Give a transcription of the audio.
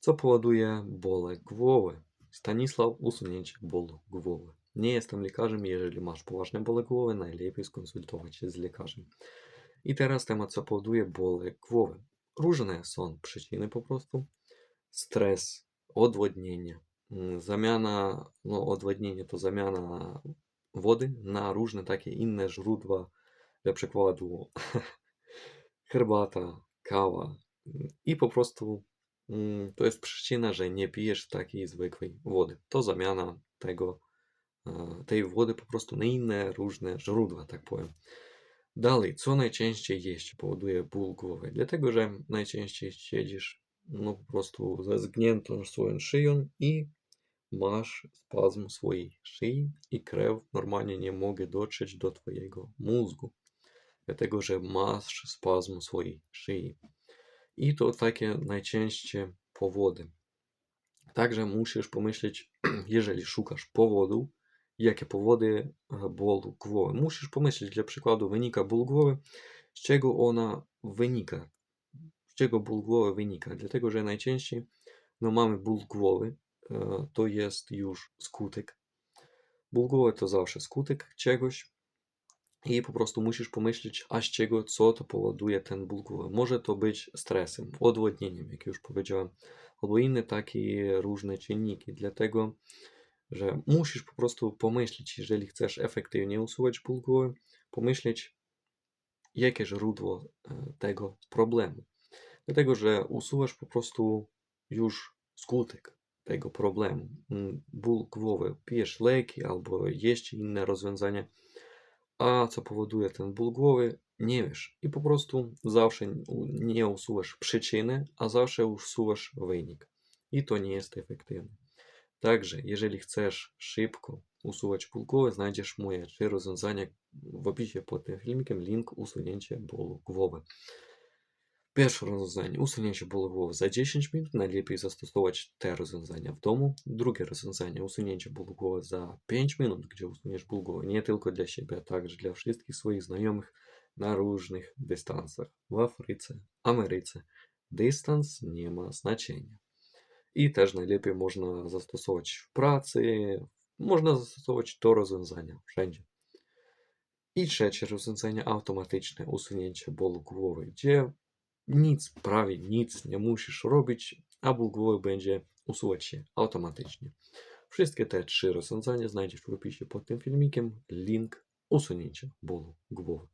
co powoduje bóle głowy. Stanisław, usunięcie bólu głowy. Nie jestem lekarzem, jeżeli masz poważne bóle głowy, najlepiej skonsultować się z lekarzem. I teraz temat, co powoduje bóle głowy. Różne są przyczyny po prostu. Stres, odwodnienie, mm, zamiana, no odwodnienie to zamiana wody na różne takie inne źródła, dla przykładu herbata, kawa mm, i po prostu to jest przyczyna, że nie pijesz takiej zwykłej wody. To zamiana tego, e, tej wody po prostu na inne różne źródła, tak powiem. Dalej, co najczęściej jeść powoduje ból głowy? Dlatego, że najczęściej siedzisz no po prostu ze zgniętą swoją szyją i masz spazm swojej szyi i krew normalnie nie może dotrzeć do twojego mózgu. Dlatego, że masz spazm swojej szyi. I to takie najczęściej powody. Także musisz pomyśleć, jeżeli szukasz powodu, jakie powody e, bólu głowy. Musisz pomyśleć, dla przykładu, wynika ból głowy, z czego ona wynika. Z czego ból głowy wynika. Dlatego, że najczęściej no, mamy ból głowy, e, to jest już skutek. Ból głowy to zawsze skutek czegoś. I po prostu musisz pomyśleć, a z czego, co to powoduje ten ból głowy. Może to być stresem, odwodnieniem, jak już powiedziałem, albo inne takie różne czynniki. Dlatego, że musisz po prostu pomyśleć, jeżeli chcesz efektywnie usuwać ból głowy, pomyśleć, jakie źródło e, tego problemu. Dlatego, że usuwasz po prostu już skutek tego problemu. Mm, Ból głowy, pijesz leki albo jeszcze inne rozwiązania, a co powoduje ten ból głowy, nie wiesz. I po prostu zawsze nie usuwasz przyczyny, a zawsze usuwasz wynik. I to nie jest efektywne. Także, jeżeli chcesz szybko usuwać ból głowy, znajdziesz moje trzy rozwiązania w opisie pod tym filmikiem, link usunięcie bólu głowy. Pierwsze rozwiązanie usunięcie bólu głowy za 10 minut. Najlepiej zastosować te rozwiązania w domu. Drugie rozwiązanie usunięcie bólu głowy za 5 minut, gdzie usuniesz ból głowy nie tylko dla siebie, a także dla wszystkich swoich znajomych na różnych dystansach. W Afryce, Ameryce dystans nie ma znaczenia. I też najlepiej można zastosować w pracy, można zastosować to rozwiązanie wszędzie. I trzecie rozwiązanie automatyczne usunięcie bólu głowy, gdzie nic, prawie nic nie musisz robić, a ból głowy będzie usuwać się automatycznie. Wszystkie te trzy rozwiązania znajdziesz w opisie pod tym filmikiem. Link usunięcia bólu głowy.